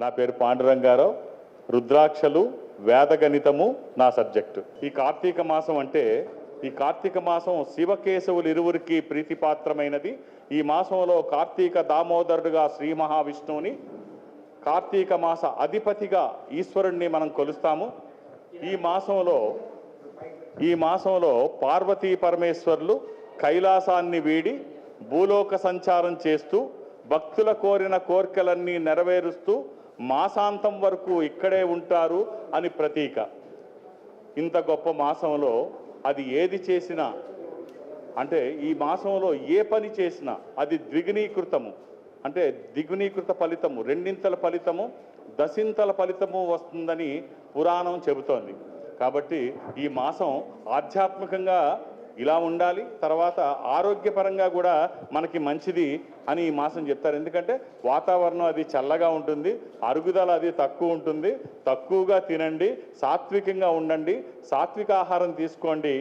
నా పేరు పాండురంగారావు. రుద్రాక్షలు వేదగణితము నా సబ్జెక్టు. ఈ కార్తీక మాసం అంటే ఈ కార్తీక మాసం శివకేశవులు ఇరువురికి ప్రీతిపాత్రమైనది. ఈ మాసంలో కార్తీక దామోదరుడుగా శ్రీ మహావిష్ణువుని కార్తీక మాస అధిపతిగా ఈశ్వరుణ్ణి మనం కొలుస్తాము. ఈ మాసంలో ఈ మాసంలో పార్వతీ పరమేశ్వర్లు కైలాసాన్ని వీడి భూలోక సంచారం చేస్తూ భక్తుల కోరిన కోరికలన్నీ నెరవేరుస్తూ మాసాంతం వరకు ఇక్కడే ఉంటారు అని ప్రతీక. ఇంత గొప్ప మాసంలో అది ఏది చేసినా అంటే ఈ మాసంలో ఏ పని చేసినా అది ద్విగుణీకృతము. అంటే ద్విగుణీకృత ఫలితము రెండింతల ఫలితము దశింతల ఫలితము వస్తుందని పురాణం చెబుతోంది. కాబట్టి ఈ మాసం ఆధ్యాత్మికంగా ఇలా ఉండాలి తర్వాత ఆరోగ్యపరంగా కూడా మనకి మంచిది అని ఈ మాసం చెప్తారు. ఎందుకంటే వాతావరణం అది చల్లగా ఉంటుంది అరుగుదల అది తక్కువ ఉంటుంది. తక్కువగా తినండి సాత్వికంగా ఉండండి సాత్విక ఆహారం తీసుకోండి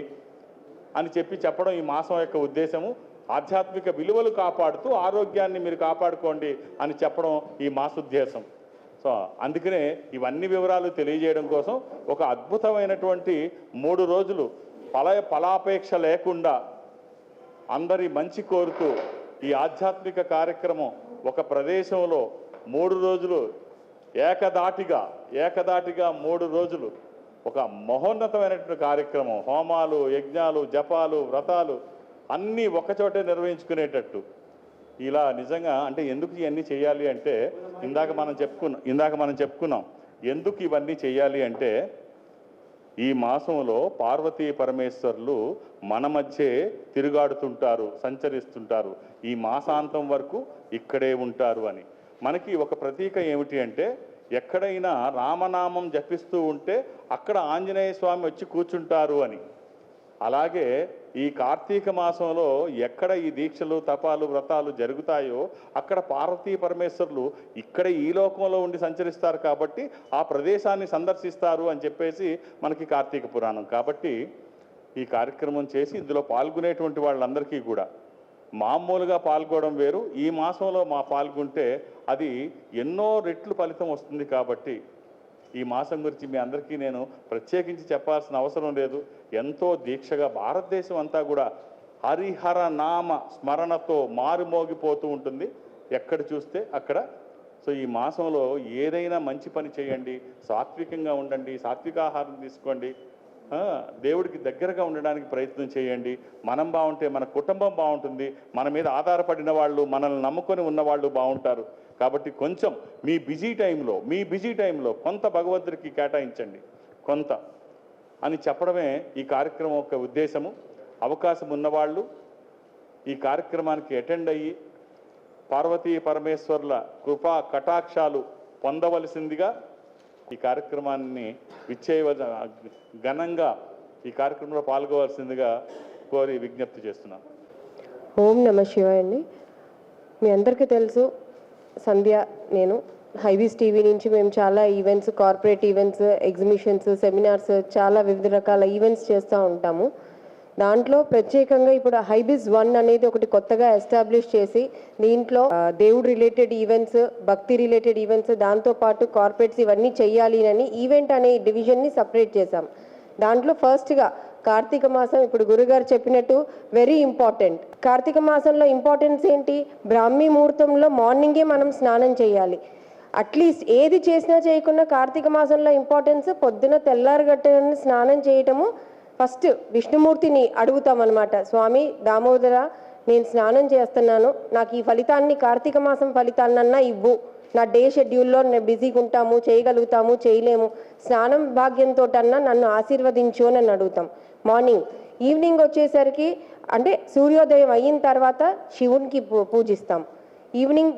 అని చెప్పి చెప్పడం ఈ మాసం యొక్క ఉద్దేశము. ఆధ్యాత్మిక విలువలు కాపాడుతూ ఆరోగ్యాన్ని మీరు కాపాడుకోండి అని చెప్పడం ఈ మాసోద్దేశం. సో అందుకనే ఇవన్నీ వివరాలు తెలియజేయడం కోసం ఒక అద్భుతమైనటువంటి మూడు రోజులు ఫల ఫలాపేక్ష లేకుండా అందరి మంచి కోరుతూ ఈ ఆధ్యాత్మిక కార్యక్రమం ఒక ప్రదేశంలో మూడు రోజులు ఏకదాటిగా ఏకదాటిగా మూడు రోజులు ఒక మహోన్నతమైనటువంటి కార్యక్రమం. హోమాలు యజ్ఞాలు జపాలు వ్రతాలు అన్నీ ఒకచోటే నిర్వహించుకునేటట్టు. ఇలా నిజంగా అంటే ఎందుకు ఇవన్నీ చేయాలి అంటే ఇందాక మనం చెప్పుకున్నాం ఇందాక మనం చెప్పుకున్నాం. ఎందుకు ఇవన్నీ చేయాలి అంటే ఈ మాసంలో పార్వతీ పరమేశ్వర్లు మన మధ్యే తిరుగాడుతుంటారు సంచరిస్తుంటారు. ఈ మాసాంతం వరకు ఇక్కడే ఉంటారు అని. మనకి ఒక ప్రతీక ఏమిటి అంటే ఎక్కడైనా రామనామం జపిస్తూ ఉంటే అక్కడ ఆంజనేయ స్వామి వచ్చి కూర్చుంటారు అని. అలాగే ఈ కార్తీక మాసంలో ఎక్కడ ఈ దీక్షలు తపాలు వ్రతాలు జరుగుతాయో అక్కడ పార్వతీ పరమేశ్వరులు ఇక్కడ ఈ లోకంలో ఉండి సంచరిస్తారు కాబట్టి ఆ ప్రదేశాన్ని సందర్శిస్తారు అని చెప్పేసి మనకి కార్తీక పురాణం. కాబట్టి ఈ కార్యక్రమం చేసి ఇందులో పాల్గొనేటువంటి వాళ్ళందరికీ కూడా మామూలుగా పాల్గొనడం వేరు. ఈ మాసంలో మా పాల్గొంటే అది ఎన్నో రెట్లు ఫలితం వస్తుంది కాబట్టి ఈ మాసం గురించి మీ అందరికీ నేను ప్రత్యేకించి చెప్పాల్సిన అవసరం లేదు. ఎంతో దీక్షగా భారతదేశం అంతా కూడా హరిహర నామ స్మరణతో మారుమోగిపోతూ ఉంటుంది. ఎక్కడ చూస్తే అక్కడ. సో ఈ మాసంలో ఏదైనా మంచి పని చేయండి. సాత్వికంగా ఉండండి. సాత్వికాహారం తీసుకోండి. దేవుడికి దగ్గరగా ఉండడానికి ప్రయత్నం చేయండి. మనం బాగుంటే మన కుటుంబం బాగుంటుంది. మన మీద ఆధారపడిన వాళ్ళు మనల్ని నమ్ముకొని ఉన్నవాళ్ళు బాగుంటారు. కాబట్టి కొంచెం మీ బిజీ టైంలో మీ బిజీ టైంలో కొంత భగవంతుడికి కేటాయించండి. కొంత అని చెప్పడమే ఈ కార్యక్రమం యొక్క ఉద్దేశము. అవకాశం ఉన్నవాళ్ళు ఈ కార్యక్రమానికి అటెండ్ అయ్యి పార్వతీ పరమేశ్వర్ల కృపా కటాక్షాలు పొందవలసిందిగా ఈ కార్యక్రమాన్ని విచ్చేయవ ఘనంగా ఈ కార్యక్రమంలో పాల్గొవలసిందిగా కోరి విజ్ఞప్తి చేస్తున్నాను ఓం నమ శివాయ అండి. మీ అందరికీ తెలుసు సంధ్య నేను. హైవీస్ టీవీ నుంచి మేము చాలా events corporate events exhibitions seminars చాలా వివిధ రకాల ఈవెంట్స్ చేస్తూ ఉంటాము. దాంట్లో ప్రత్యేకంగా ఇప్పుడు హైబిస్ వన్ అనేది ఒకటి కొత్తగా ఎస్టాబ్లిష్ చేసి దీంట్లో దేవుడు రిలేటెడ్ ఈవెంట్స్ భక్తి రిలేటెడ్ ఈవెంట్స్ దాంతో పాటు కార్పొరేట్స్ ఇవన్నీ చేయాలి అని ఈవెంట్ అనే డివిజన్ని సపరేట్ చేశాం. దాంట్లో ఫస్ట్గా కార్తీక మాసం ఇప్పుడు గురుగారు చెప్పినట్టు వెరీ ఇంపార్టెంట్. కార్తీక మాసంలో ఇంపార్టెన్స్ ఏంటి? బ్రాహ్మీ ముహూర్తంలో మార్నింగే మనం స్నానం చేయాలి. అట్లీస్ట్ ఏది చేసినా చేయకుండా కార్తీక మాసంలో ఇంపార్టెన్స్ పొద్దున తెల్లారగట్టని స్నానం చేయటము ఫస్ట్ విష్ణుమూర్తిని అడుగుతామన్నమాట. స్వామి దామోదర నేను స్నానం చేస్తున్నాను. నాకు ఈ ఫలితాన్ని కార్తీక మాసం ఫలితాన్నన్నా ఇవ్వు. నా డే షెడ్యూల్లో నేను బిజీగా ఉంటాము చేయగలుగుతాము చేయలేము. స్నానం భాగ్యంతో అన్నా నన్ను ఆశీర్వదించు అని నన్ను అడుగుతాం. మార్నింగ్. ఈవినింగ్ వచ్చేసరికి అంటే సూర్యోదయం అయిన తర్వాత శివునికి పూ- పూజిస్తాం. ఈవినింగ్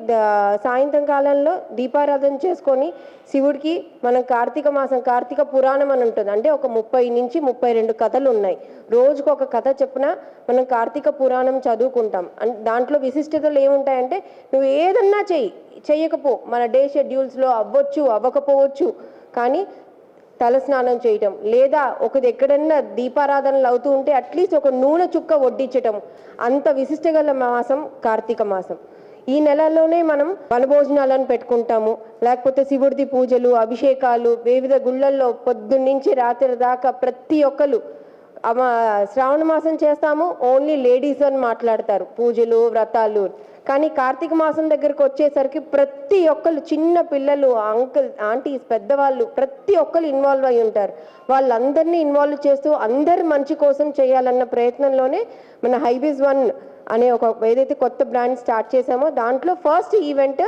సాయంత్రం కాలంలో దీపారాధన చేసుకొని శివుడికి మనం కార్తీక మాసం కార్తీక పురాణం అని ఉంటుంది. అంటే ఒక ముప్పై నుంచి ముప్పై రెండు కథలు ఉన్నాయి. రోజుకు ఒక కథ చెప్పున మనం కార్తీక పురాణం చదువుకుంటాం. దాంట్లో విశిష్టతలు ఏముంటాయంటే నువ్వు ఏదన్నా చెయ్యి. చెయ్యకపో. మన డే షెడ్యూల్స్లో అవ్వచ్చు అవ్వకపోవచ్చు. కానీ తలస్నానం చేయటం. లేదా ఒకది ఎక్కడన్నా దీపారాధనలు అవుతూ ఉంటే అట్లీస్ట్ ఒక నూనె చుక్క వడ్డించటం. అంత విశిష్టగల మాసం కార్తీక మాసం. ఈ నెలలోనే మనం వనభోజనాలను పెట్టుకుంటాము. లేకపోతే శివుడిది పూజలు అభిషేకాలు వివిధ గుళ్ళల్లో పొద్దున్నుంచి రాత్రి దాకా ప్రతి ఒక్కరు శ్రావణ మాసం చేస్తాము. ఓన్లీ లేడీస్ అని మాట్లాడతారు. పూజలు వ్రతాలు. కానీ కార్తీక మాసం దగ్గరకు వచ్చేసరికి ప్రతి ఒక్కరు చిన్న పిల్లలు అంకుల్ ఆంటీస్ పెద్దవాళ్ళు ప్రతి ఒక్కరు ఇన్వాల్వ్ అయి ఉంటారు. వాళ్ళందరినీ ఇన్వాల్వ్ చేస్తూ అందరి మంచి కోసం చేయాలన్న ప్రయత్నంలోనే మన హైబీస్ వన్ అనే ఒక ఏదైతే కొత్త బ్రాండ్ స్టార్ట్ చేసామో దాంట్లో ఫస్ట్ ఈవెంట్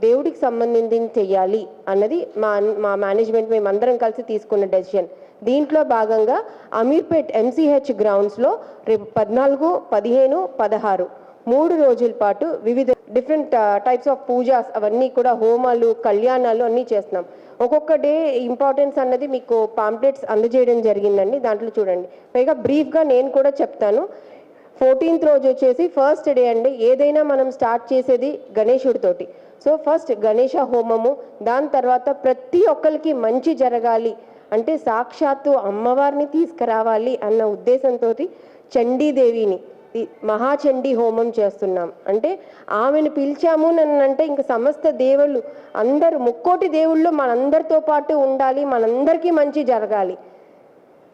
దేవుడికి సంబంధించి చెయ్యాలి అన్నది మా మా మేనేజ్మెంట్ మేమందరం కలిసి తీసుకున్న డెసిషన్. దీంట్లో భాగంగా అమీర్పేట్ ఎంసీహెచ్ గ్రౌండ్స్లో రేపు పద్నాలుగు పదిహేను పదహారు మూడు రోజుల పాటు వివిధ డిఫరెంట్ టైప్స్ ఆఫ్ పూజాస్ అవన్నీ కూడా హోమాలు కళ్యాణాలు అన్నీ చేస్తున్నాం. ఒక్కొక్క డే ఇంపార్టెన్స్ అన్నది మీకు పాంప్లెట్స్ అందజేయడం జరిగిందండి. దాంట్లో చూడండి. పైగా బ్రీఫ్గా నేను కూడా చెప్తాను. ఫోర్టీన్త్ రోజు వచ్చేసి ఫస్ట్ డే అండి. ఏదైనా మనం స్టార్ట్ చేసేది గణేశుడితోటి సో ఫస్ట్ గణేష హోమము దాని తర్వాత ప్రతి ఒక్కరికి మంచి జరగాలి అంటే సాక్షాత్తు అమ్మవారిని తీసుకురావాలి అన్న ఉద్దేశంతో చండీదేవిని మహాచండీ హోమం చేస్తున్నాం. అంటే ఆమెను పిలిచాము అంటే ఇంక సమస్త దేవుళ్ళు అందరు ముక్కోటి దేవుళ్ళు మనందరితో పాటు ఉండాలి మనందరికీ మంచి జరగాలి.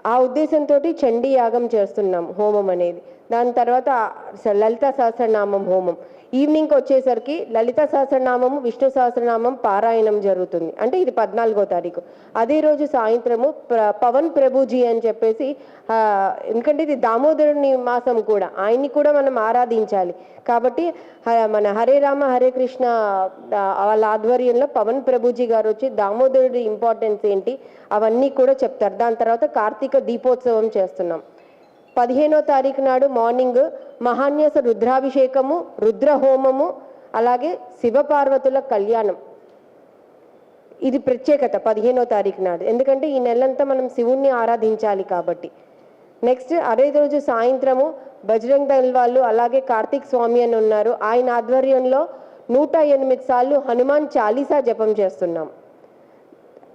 ఆ ఉద్దేశంతో చండీ యాగం చేస్తున్నాం హోమం అనేది. దాని తర్వాత స- లలిత సహస్రనామం హోమం. ఈవినింగ్కి వచ్చేసరికి లలిత సహస్రనామము విష్ణు సహస్రనామం పారాయణం జరుగుతుంది. అంటే ఇది పద్నాలుగో తారీఖు. అదే రోజు సాయంత్రము పవన్ ప్రభుజీ అని చెప్పేసి ఎందుకంటే ఇది దామోదరుని మాసం కూడా. ఆయన్ని కూడా మనం ఆరాధించాలి. కాబట్టి మన హరే రామ హరే కృష్ణ వాళ్ళ ఆధ్వర్యంలో పవన్ ప్రభుజీ గారు వచ్చి దామోదరుడి ఇంపార్టెన్స్ ఏంటి? అవన్నీ కూడా చెప్తారు. దాని తర్వాత కార్తీక దీపోత్సవం చేస్తున్నాం. పదిహేనో తారీఖు నాడు మార్నింగ్ మహాన్యాస రుద్రాభిషేకము రుద్ర హోమము అలాగే శివపార్వతుల కళ్యాణం. ఇది ప్రత్యేకత పదిహేనో తారీఖు నాడు. ఎందుకంటే ఈ నెలంతా మనం శివుణ్ణి ఆరాధించాలి కాబట్టి. నెక్స్ట్ అదే రోజు సాయంత్రము బజరంగ్ దళ్ వాళ్ళు అలాగే కార్తీక్ స్వామి అని ఉన్నారు. ఆయన ఆధ్వర్యంలో నూట ఎనిమిది సార్లు హనుమాన్ చాలీసా జపం చేస్తున్నాం.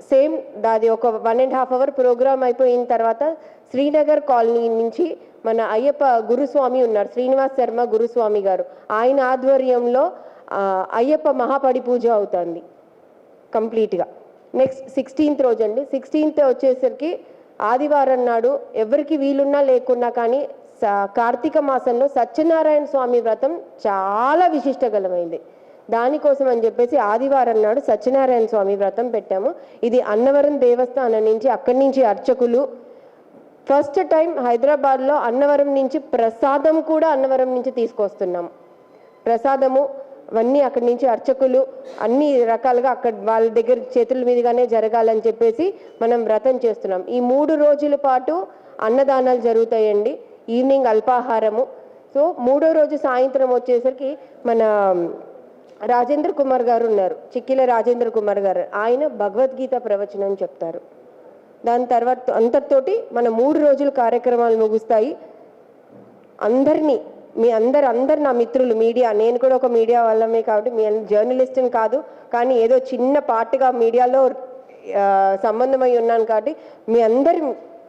సేమ్ దాది ఒక one and half hour programme అయిపోయిన తర్వాత శ్రీనగర్ కాలనీ నుంచి మన అయ్యప్ప గురుస్వామి ఉన్నారు శ్రీనివాస్ శర్మ గురుస్వామి గారు. ఆయన ఆధ్వర్యంలో అయ్యప్ప మహాపడి పూజ అవుతుంది కంప్లీట్గా నెక్స్ట్ సిక్స్టీన్త్ రోజు అండి సిక్స్టీన్త్ వచ్చేసరికి ఆదివారం నాడు ఎవరికి వీలున్నా లేకున్నా కానీ కార్తీక మాసంలో సత్యనారాయణ స్వామి వ్రతం చాలా విశిష్టగలమైంది. దానికోసం అని చెప్పేసి ఆదివారం నాడు సత్యనారాయణ స్వామి వ్రతం పెట్టాము. ఇది అన్నవరం దేవస్థానం నుంచి అక్కడి నుంచి అర్చకులు. ఫస్ట్ టైం హైదరాబాద్లో అన్నవరం నుంచి ప్రసాదం కూడా అన్నవరం నుంచి తీసుకొస్తున్నాం. ప్రసాదము అవన్నీ అక్కడి నుంచి అర్చకులు అన్ని రకాలుగా అక్కడ వాళ్ళ దగ్గర చేతుల మీదుగానే జరగాలని చెప్పేసి మనం వ్రతం చేస్తున్నాం. ఈ మూడు రోజుల పాటు అన్నదానాలు జరుగుతాయండి. ఈవినింగ్ అల్పాహారము. సో మూడో రోజు సాయంత్రం వచ్చేసరికి మన రాజేంద్ర కుమార్ గారు ఉన్నారు. చిక్కిల రాజేంద్ర కుమార్ గారు. ఆయన భగవద్గీత ప్రవచనం చెప్తారు. దాని తర్వాత అంతటితోటి మన మూడు రోజుల కార్యక్రమాలు ముగుస్తాయి. అందరినీ మీ అందరు అందరు నా మిత్రులు మీడియా. నేను కూడా ఒక మీడియా వాళ్ళమే కాబట్టి మీ జర్నలిస్ట్ని కాదు. కానీ ఏదో చిన్న పార్ట్గా మీడియాలో సంబంధమై ఉన్నాను కాబట్టి మీ అందరి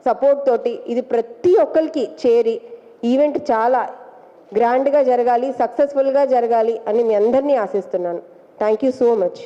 సపోర్ట్ తోటి ఇది ప్రతి ఒక్కరికి చేరి ఈవెంట్ చాలా గ్రాండ్గా జరగాలి సక్సెస్ఫుల్గా జరగాలి అని మీ అందరినీ ఆశిస్తున్నాను. Thank you so much.